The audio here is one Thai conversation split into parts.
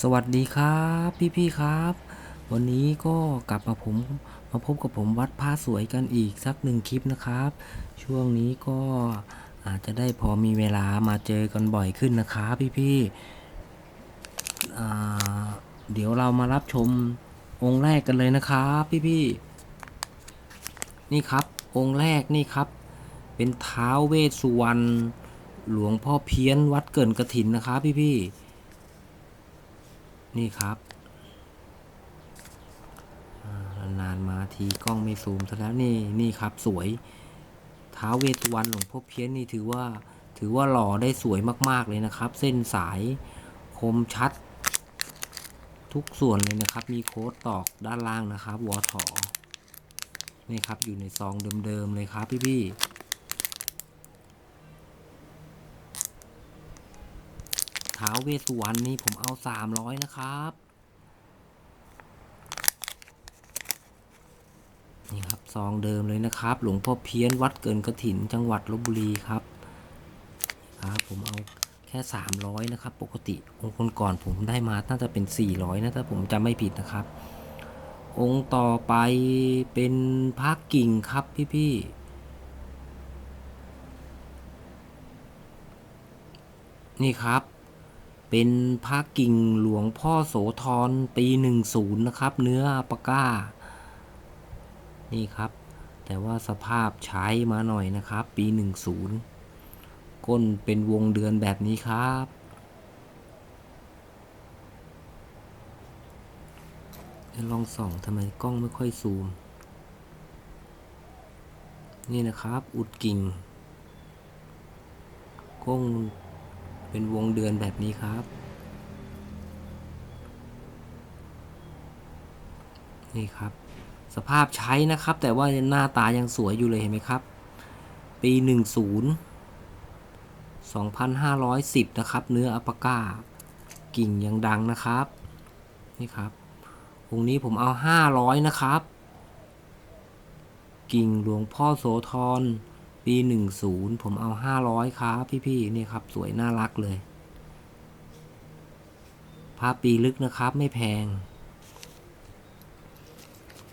สวัสดีครับพี่ๆครับ วันนี้ก็กลับมาผมมาพบกับผมวัดผ้าสวยกันอีกสักหนึ่งคลิปนะครับ ช่วงนี้ก็อาจจะได้พอมีเวลามาเจอกันบ่อยขึ้นนะครับพี่ๆอ่เดี๋ยวเรามารับชมองค์แรกกันเลยนะครับพี่ๆนี่ครับองค์แรกนี่ครับ เป็นเท้าวเวสสุวรรณหลวงพ่อเพี้ยนวัดเกินกระถินนะครับพี่ๆ นี่ครับนานมาทีกล้องไม่ซูมซะแล้วนี่นี่ครับสวยท้าเวสวรรณหลวงพ่อเพี้ยนนี่ถือว่าถือว่าหล่อได้สวยมาก ๆ เลยนะครับ เส้นสายคมชัด ทุกส่วนเลยนะครับ มีโค้ดตอกด้านล่างนะครับวอถอนี่ครับอยู่ในซองเดิม ๆ เลยครับพี่ๆ ท้าวเวสสุวรรณนี่ผมเอาสามร้อยนะครับ นี่ครับซองเดิมเลยนะครับ หลวงพ่อเพี้ยนวัดเกินกระถินจังหวัดลบบุรีครับครับผมเอาแค่สามร้อยนะครับ ปกติองค์คนก่อนผมได้มาน่าจะเป็นสี่ร้อยนะถ้าผมจำไม่ผิดนะครับ องค์ต่อไปเป็นพระกิ่งครับพี่ๆนี่ครับ เป็นพระกิ่งหลวงพ่อโสธรปีหนึ่งศูนย์นะครับ เนื้อปาก้า นี่ครับ แต่ว่าสภาพใช้มาหน่อยนะครับ ปีหนึ่งศูนย์ก้นเป็นวงเดือนแบบนี้ครับลองส่องทำไมกล้องไม่ค่อยซูม นี่นะครับ อุดกิ่งก้ง เป็นวงเดือนแบบนี้ครับ นี่ครับ สภาพใช้นะครับ แต่ว่าหน้าตายังสวยอยู่เลยเห็นไหมครับ ปี 10 2510 นะครับ เนื้ออัปปาก้า กิ่งยังดังนะครับ นี่ครับองนี้ผมเอา 500 นะครับ กิ่งหลวงพ่อโสธร ปี 10 ผมเอา 500 ครับ พี่ๆนี่ครับ สวยน่ารักเลยพระปีลึกนะครับ ไม่แพง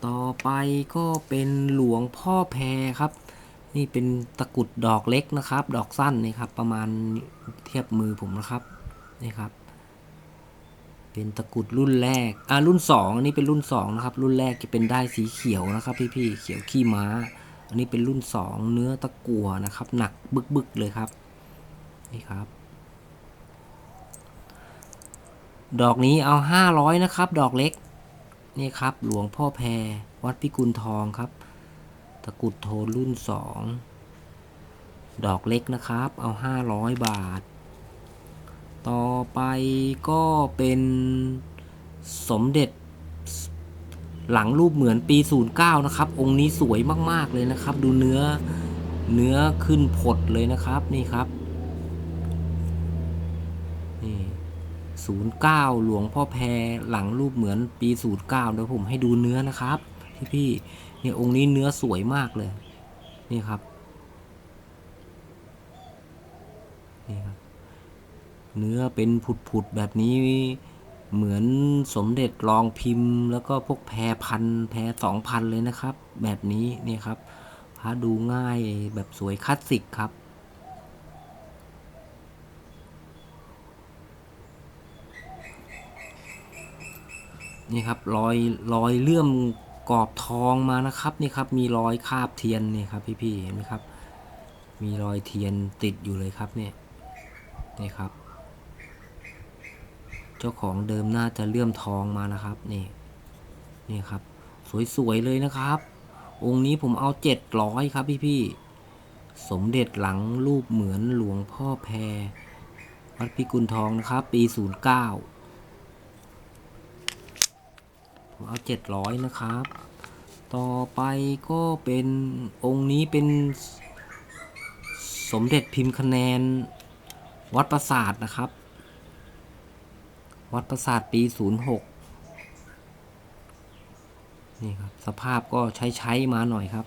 ต่อไปก็เป็นหลวงพ่อแพรครับ นี่เป็นตะกุดดอกเล็กนะครับ ดอกสั้นนี่ครับ ประมาณเทียบมือผมนะครับนี่ครับ เป็นตะกุดรุ่นแรกอ่ารุ่นสองอันนี้เป็นรุ่นสองนะครับ รุ่นแรกจะเป็นได้สีเขียวนะครับ พี่ๆเขียวขี้ม้า อันนี้เป็นรุ่นสองเนื้อตะกั่วนะครับ หนักบึกๆเลยครับ นี่ครับ ดอกนี้เอาห้าร้อยนะครับ ดอกเล็ก นี่ครับ หลวงพ่อแพร วัดพิกุลทองครับ ตะกุดโทนรุ่นสองดอกเล็กนะครับ เอาห้าร้อยบาท ต่อไปก็เป็นสมเด็จ หลังรูปเหมือนปี 09 นะครับ องค์นี้สวยมากๆเลยนะครับ ดูเนื้อเนื้อขึ้นผดเลยนะครับนี่ครับนี่09 หลวงพ่อแพรหลังรูปเหมือนปี09เดี๋ยวผมให้ดูเนื้อนะครับพี่พี่ๆเนี่ยองค์นี้เนื้อสวยมากเลย นี่ครับนี่ครับ เนื้อเป็นผุดๆแบบนี้ เหมือนสมเด็จรองพิมพ์ แล้วก็พวกแพรพันแพรสองพันเลยนะครับ แบบนี้นี่ครับพระดูง่ายแบบสวยคลาสสิกครับนี่ครับรอยรอยเลื่อมกรอบทองมานะครับนี่ครับมีรอยคาบเทียนนี่ครับพี่ๆเห็นไหมครับ มีรอยเทียนติดอยู่เลยครับเนี่ยนี่ครับ เจ้าของเดิมน่าจะเลื่อมทองมานะครับ นี่ นี่ครับ สวยๆเลยนะครับ องค์นี้ผมเอาเจ็ดร้อยครับพี่ๆสมเด็จหลังรูปเหมือนหลวงพ่อแพร วัดพิกุลทองนะครับ ปีศูนย์เก้าผมเอาเจ็ดร้อยนะครับ ต่อไปก็เป็นองค์นี้เป็นสมเด็จพิมพ์คะแนนวัดประสาทนะครับ วัดประสาทปี 06 นี่ครับ สภาพก็ใช้ใช้มาหน่อยครับ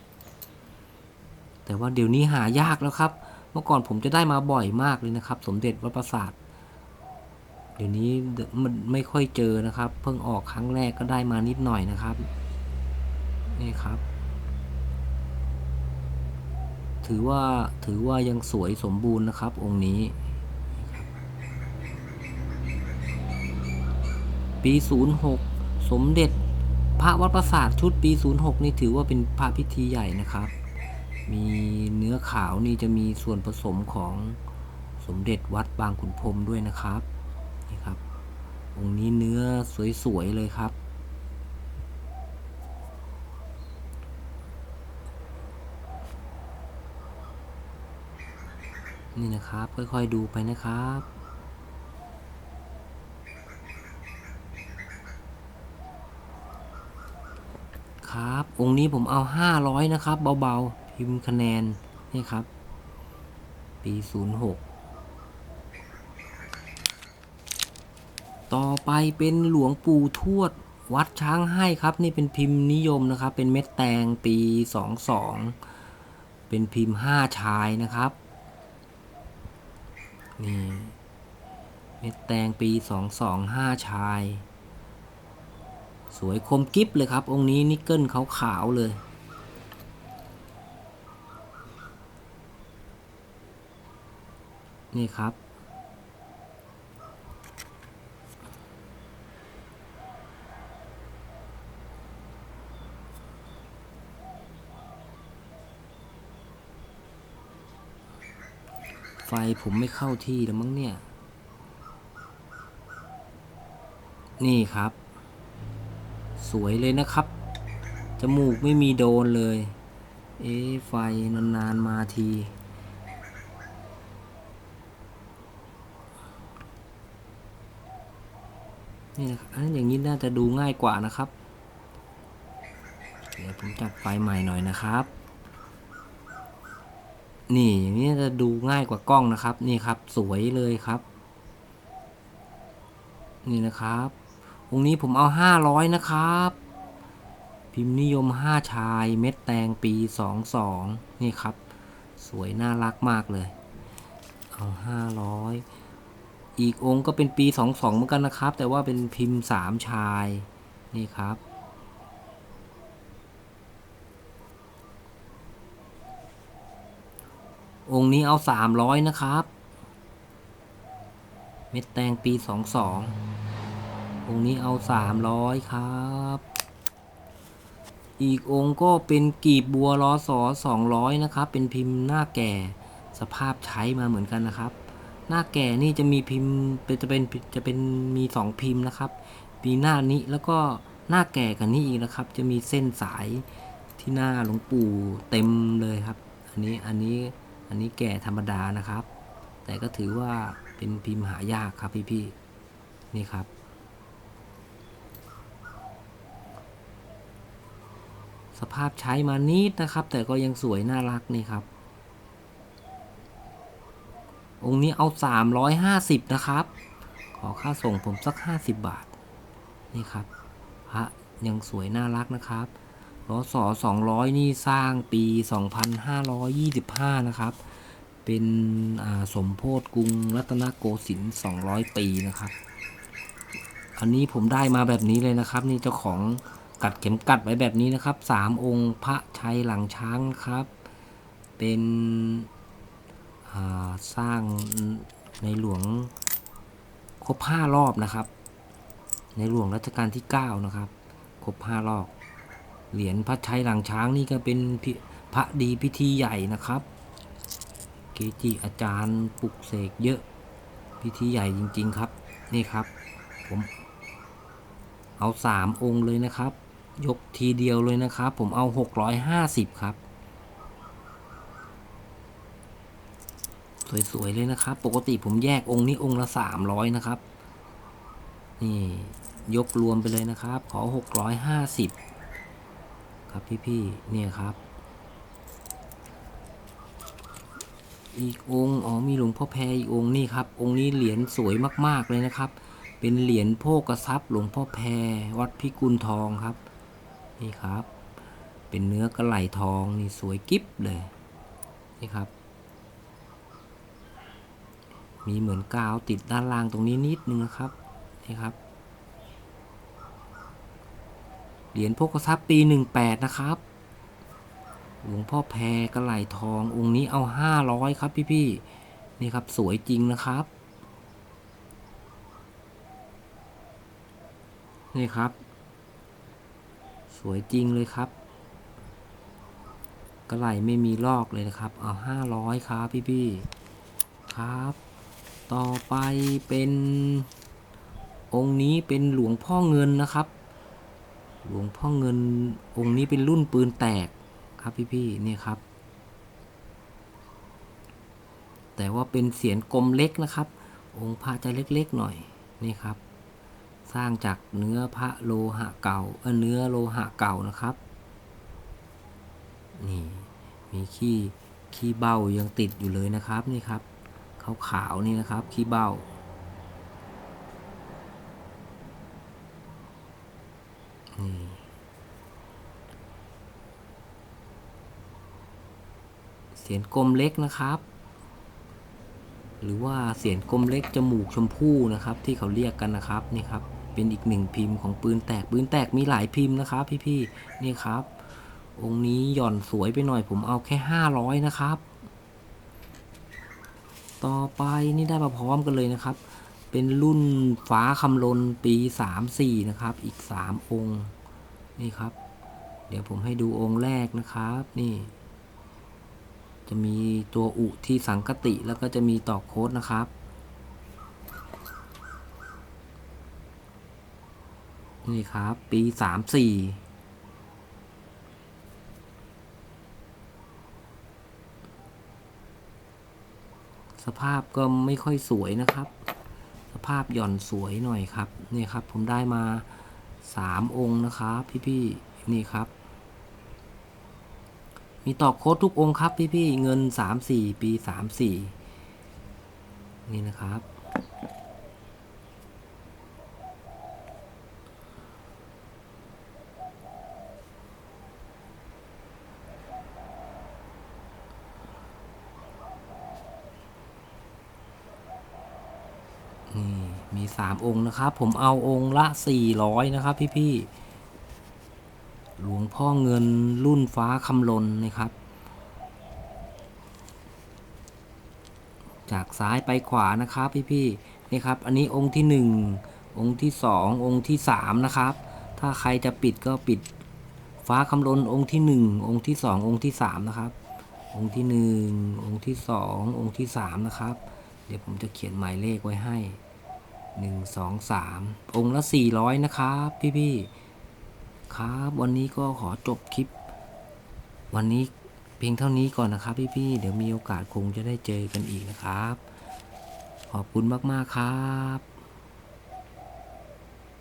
แต่ว่าเดี๋ยวนี้หายากแล้วครับ เมื่อก่อนผมจะได้มาบ่อยมากเลยนะครับ สมเด็จวัดประสาท เดี๋ยวนี้มันไม่ค่อยเจอนะครับ เพิ่งออกครั้งแรกก็ได้มานิดหน่อยนะครับ นี่ครับ ถือว่าถือว่ายังสวยสมบูรณ์นะครับ องค์นี้ ปี 06 สมเด็จพระวัดประสาทชุดปี 06 นี่ถือว่าเป็นพระพิธีใหญ่นะครับ มีเนื้อขาวนี่จะมีส่วนผสมของสมเด็จวัดบางขุนพรมด้วยนะครับนี่ครับองค์นี้เนื้อสวยๆเลยครับ นี่นะครับค่อยๆดูไปนะครับ ครับ องค์นี้ผมเอา 500 นะครับ เบาๆ พิมพ์คะแนน นี่ครับ ปี 06 ต่อไปเป็นหลวงปู่ทวด วัดช้างให้ครับ นี่เป็นพิมพ์นิยมนะครับ เป็นเม็ดแตงปี 22 เป็นพิมพ์ 5 ชายนะครับ นี่ เม็ดแตงปี 22 5 ชาย วยคมกิฟเลยครับ องค์นี้นิกเกิลขาวๆเลย นี่ครับ ไฟผมไม่เข้าที่แล้วมั้งเนี่ย นี่ครับ สวยเลยนะครับ จมูกไม่มีโดนเลย เอ๊ไฟนานๆมาที นี่นะครับอันอย่างนี้น่าจะดูง่ายกว่านะครับ เดี๋ยวผมจัดไฟใหม่หน่อยนะครับ นี่อย่างนี้จะดูง่ายกว่ากล้องนะครับ นี่ครับ สวยเลยครับ นี่นะครับ องค์นี้ผมเอาห้าร้อยนะครับ พิมพ์นิยมห้าชายเม็ดแตงปีสองสองนี่ครับ สวยน่ารักมากเลย เอาห้าร้อยอีกองค์ก็เป็นปีสองสองเหมือนกันนะครับ แต่ว่าเป็นพิมพ์สามชาย นี่ครับองค์นี้เอาสามร้อยนะครับ เม็ดแตงปีส องสองค์นี้เอาสามร้อยครับ อีกองค์ก็เป็นกีบบัวล้อสอสองร้อยนะครับ เป็นพิมพ์หน้าแก่สภาพใช้มาเหมือนกันนะครับ หน้าแก่นี่จะมีพิมพ์จะเป็นจะเป็นมีสองพิมพ์นะครับมีหน้านี้แล้วก็หน้าแก่กันนี้อีกนะครับ จะมีเส้นสายที่หน้าหลวงปู่เต็มเลยครับ อันนี้อันนี้อันนี้แก่ธรรมดานะครับ แต่ก็ถือว่าเป็นพิมพ์หายากครับพี่ๆนี่ครับ สภาพใช้มานิดนะครับ แต่ก็ยังสวยน่ารักนี่ครับ องค์นี้เอา 350 นะครับ ขอค่าส่งผมสัก 50 บาท นี่ครับพระยังสวยน่ารักนะครับรอสอ200 นี่สร้างปี 2525 นะครับ เป็นสมโพธกรุงรัตนโกสินทร์200 ปีนะครับ อันนี้ผมได้มาแบบนี้เลยนะครับ นี่เจ้าของ กัดเข็มกัดไว้แบบนี้นะครับสามองค์พระชัยหลังช้างครับ เป็นสร้างในหลวงครบห้ารอบนะครับ ในหลวงรัชกาลที่ 9 นะครับ ครบห้ารอบ เหรียญพระชัยหลังช้างนี่ก็เป็นพิพระดีพิธีใหญ่นะครับ เกจิอาจารย์ปลุกเสกเยอะพิธีใหญ่จริง ๆ ครับ นี่ครับ ผม เอาสามองค์เลยนะครับ ยกทีเดียวเลยนะครับ ผมเอาหกร้อยห้าสิบครับ สวย ๆ เลยนะครับ ปกติผมแยกองค์นี้องค์ละสามร้อยนะครับ นี่ ยกรวมไปเลยนะครับ ขอหกร้อยห้าสิบครับพี่ๆเนี่ยครับ อีกองค์ อ๋อ มีหลวงพ่อแพรอีกองค์นี่ครับ องค์นี้เหรียญสวยมากๆเลยนะครับ เป็นเหรียญโภกทรัพย์หลวงพ่อแพรวัดพิกุลทองครับ นี่ครับ เป็นเนื้อกระไหลทองนี่สวยกิ๊บเลยนี่ครับ มีเหมือนกาวติดด้านล่างตรงนี้นิดนึงนะครับนี่ครับเหรียญโภคทรัพย์ปีหนึ่งแปดนะครับ หลวงพ่อแพรกระไหลทององค์นี้เอาห้าร้อยครับพี่พี่ๆนี่ครับสวยจริงนะครับ นี่ครับ สวยจริงเลยครับ กระไหลไม่มีลอกเลยนะครับ เอาห้าร้อยครับพี่พี่ๆครับ ต่อไปเป็น องค์นี้เป็นหลวงพ่อเงินนะครับ หลวงพ่อเงินองค์นี้เป็นรุ่นปืนแตกครับพี่ๆนี่ครับ แต่ว่าเป็นเสียนกลมเล็กนะครับ องค์พระจะเล็กๆหน่อยนี่ครับ สร้างจากเนื้อพระโลหะเก่าเออเนื้อโลหะเก่านะครับนี่มีขี้ขี้เบ้ายังติดอยู่เลยนะครับนี่ครับขาวๆนี่นะครับขี้เบ้า นี่เสียนกลมเล็กนะครับ หรือว่าเสียนกลมเล็กจมูกชมพู่นะครับ ที่เขาเรียกกันนะครับนี่ครับ เป็นอีกหนึ่งพิมพ์ของปืนแตกปืนแตกมีหลายพิมพ์นะครับ พี่ๆนี่ครับ องค์นี้หย่อนสวยไปหน่อยผมเอาแค่ห้าร้อยนะครับ ต่อไปนี่ได้มาพร้อมกันเลยนะครับ เป็นรุ่นฟ้าคำลนปีสามสี่นะครับ อีกสามองค์นี่ครับ เดี๋ยวผมให้ดูองค์แรกนะครับ นี่ จะมีตัวอุที่สังกติแล้วก็จะมีต่อโค้ดนะครับ นี่ครับ ปีสามสี่สภาพก็ไม่ค่อยสวยนะครับ สภาพหย่อนสวยหน่อยครับ นี่ครับผมได้มาสามองค์นะครับพี่ๆนี่ครับ มีต่อโค้ดทุกองค์ครับพี่ๆเงินสามสี่ปีสามสี่นี่นะครับ นี่มีสามองค์นะครับ ผมเอาองค์ละสี่ร้อยนะครับ พี่ๆหลวงพ่อเงินรุ่นฟ้าคำลนนะครับ จากซ้ายไปขวานะครับ พี่ๆนี่ครับ อันนี้องค์ที่หนึ่งองค์ที่สององค์ที่สามนะครับ ถ้าใครจะปิดก็ปิดฟ้าคำลนองค์ที่หนึ่งองค์ที่สององค์ที่สามนะครับ องค์ที่หนึ่งองค์ที่สององค์ที่สามนะครับ เดี๋ยวผมจะเขียนหมายเลขไว้ให้หนึ่งสองสามองค์ละสี่ร้อยนะครับ พี่ๆครับ วันนี้ก็ขอจบคลิป วันนี้เพียงเท่านี้ก่อนนะครับ พี่ๆเดี๋ยวมีโอกาสคงจะได้เจอกันอีกนะครับ ขอบคุณมากๆครับ